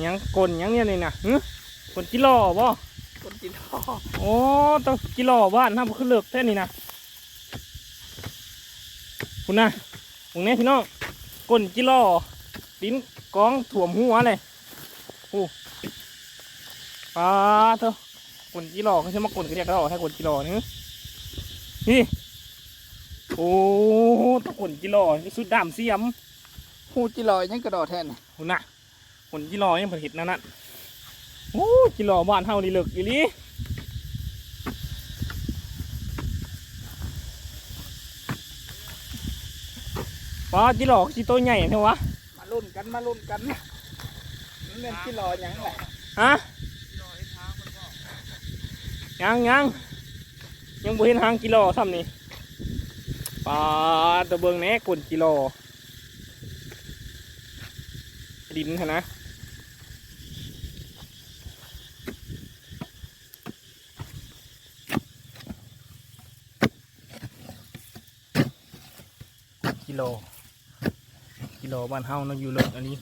หยังกลนหยังเนี่ยนี่นะหึกลกิโลบ่คนกินท่อโอ้ต้องกิโลบ้านทำขึ้นเลิกแท่นี่นะคุณนะตรงนี้พี่น้องกลกิโลลิ้นกองถ่วมหัวเลยโอ้ปลาเถอะกลกิโลเขาใช้มากลกันเรียกเราให้กลกิโลนี่นี่โอ้ต้องกลกิโลนี่สุดดำเสียมหูจิลอยยังกระโดดแทนคุณนะ กลกิโลยังผลิตนั่นน่ะโอ้กิโลบ้านเฮานี่เลิกอีหลีปลาจิหลอกจิตัวใหญ่เท่าวะ มาลุ้นกันมาลุ้นกันมันเป็นจิลอยยังแหละฮะยังยังยังบ่เห็นหางกิโลซ้ำนี่ปลาตะเบิงแหน่กลกิโลดินหั่นนะ กิโล กิโลบ้านเฮาเนาะอยู่เลิกอันนี้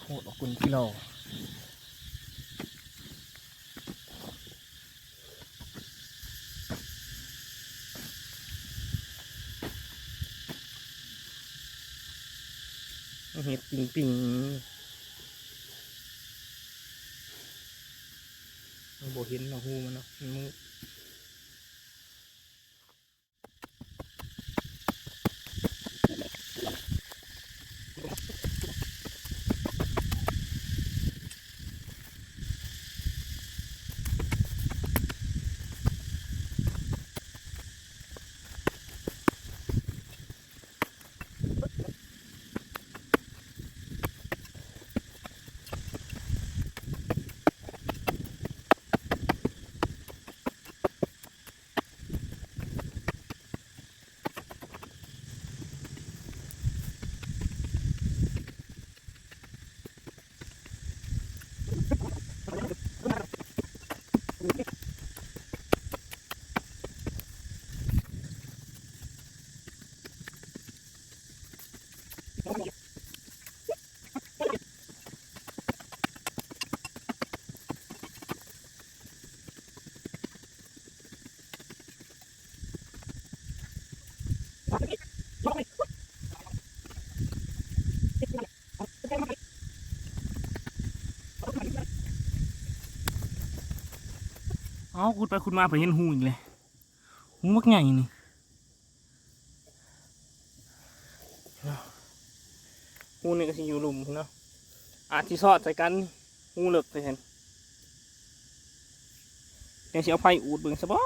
โคตรกุนกิโลเห็ดปิงปิ่งโบเห็นเนาหูมันเนาะมันมืด เอาขุดไปขุดมาไปเห็นหูอีกเลยหูมักใหญ่นี่หูนี่ก็สิอยู่หลุมเนาะอาจสิซอดใส่กันหูเหลือกไปเห็นยังสิเอาไฟอูดเบิ่งซะบ่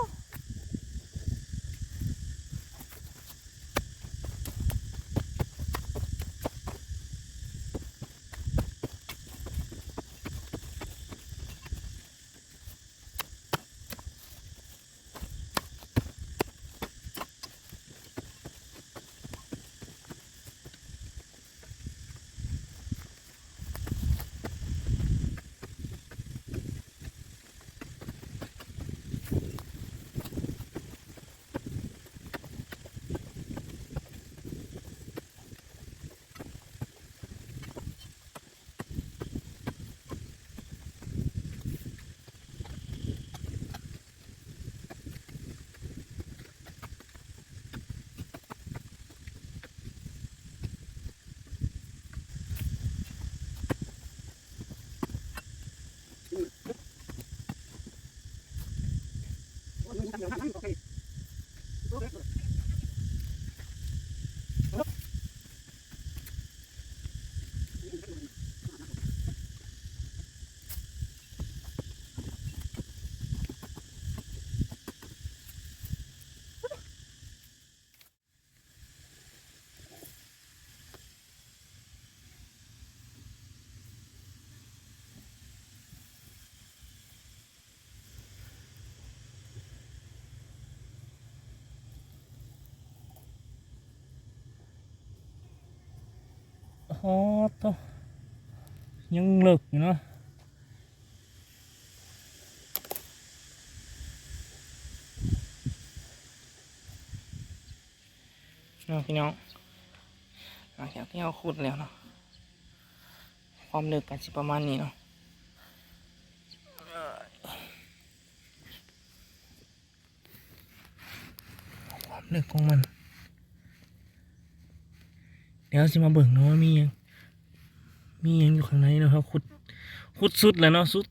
อ๋อตัวยังเหลือกอยู่เนาะเอาพี่น้องหลังจากที่เราขุดแล้วเนาะ ความลึกกันสิประมาณนี้เนาะความลึกของมัน ดี๋ยวสิมาเบิ่งเนาะว่ามีหยังมีหยังอยู่ข้างในเนาะครับขุดขุดสุดแล้วเนาะสุด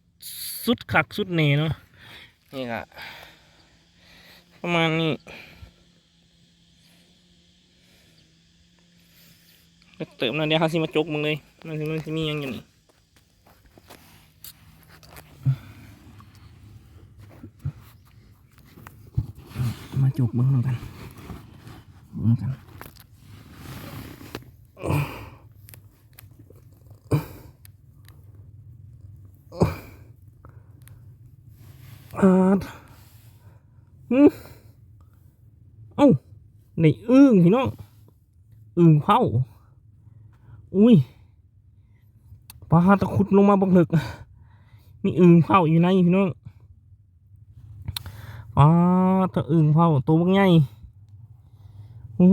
สุดขักสุดเนเนาะนี่ก็ประมาณนี้เดี๋ยวเติมหนะเดี๋ยวเขาสิมาจกมึงเลยมันสิมันสิมีหยังอยู่นี่มาจกเบิ้งนำกันเบิ้งกัน อาดอืมเอ้าในอึ้งพี่น้องอึ้งเผาอุ้ยปลาตะขุดลงมาบังลึกมีอึ่งเผาอยู่ในพี่น้องปลาตะอึ่งเผาตัวบักใหญ่โอ้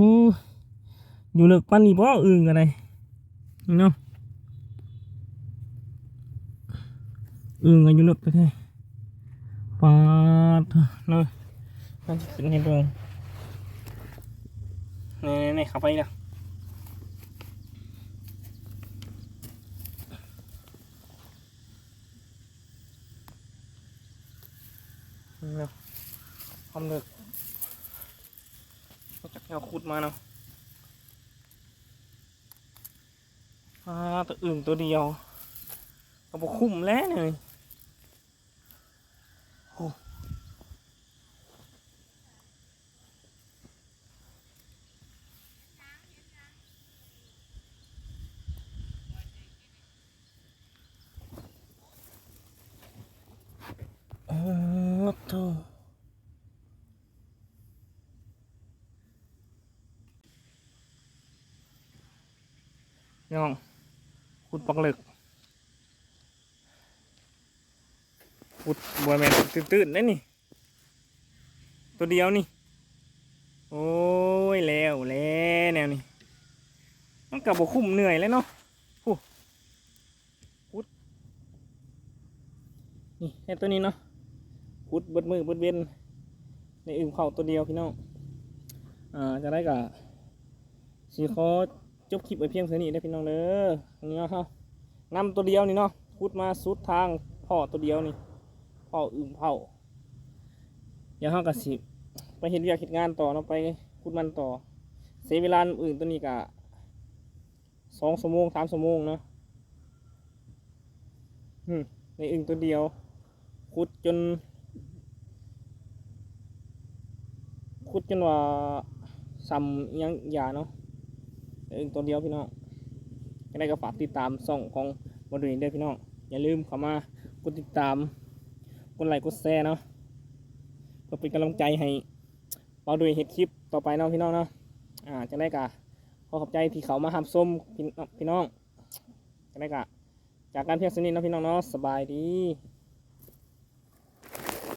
อยู่ลึกปานนี้บ่อึ่งอะไรนี่เนาะอึ่งอะอยู่ลึกแท้ๆ ปลาเถอะเนาะมันจะขึ้นให้เบิ่งนี่ๆๆเข้าไปแล้วนี่เนาะความลึกมาจากแนวขุดมาเนาะอ่าตัวอื่นตัวเดียวก็บอคุ้มแล้วเลยโอ้โอ้ โตพี่น้องขุดปักเหล็กขุดบัวแมนตื้นๆนั่นนี่ ตัวเดียวนี่ โอ้ย แล้วแล้วแนวนี้มันกับบคุ้มเหนื่อยแล้วเนาะหูขุด นี่แค่ตัวนี้เนาะ ขุดเบิดมือเบิดเว้นในอึ่งเข่าตัวเดียวพี่น้องอ่าจะได้กับสีคอจบคลิปไว้เพียงเท่านี้ได้พี่น้องเด้ออันนี้เนาะเฮานำตัวเดียวนี่เนาะพูดมาสุดทางพ่อตัวเดียวนี่พ่ออึ่งเผาเดี๋ยวเฮากับสิไปเห็นเรียกเห็นงานต่อเนาะไปพูดมันต่อ เสียเวลาอื่นตัวนี้กะสองชั่วโมงสามชั่วโมงเนาะในอึ่งตัวเดียวขุดจน ขุดจนว่าซ้ำยังยาเนาะเองตัวเดียวพี่น้องยังไงก็ฝากติดตามส่องของบอดูนี่ด้วยพี่น้องอย่าลืมเข้ามากดติดตามกดไลค์กดแชร์เนาะเพื่อเป็นกำลังใจให้บอดูเห็ดคลิปต่อไปเนาะพี่น้องเนาะอ่าจะได้กะขอขอบใจที่เขามาหับส้มพี่พี่น้องจะได้กะจากการเพียงสนิทเนาะพี่น้องเนาะสบายดี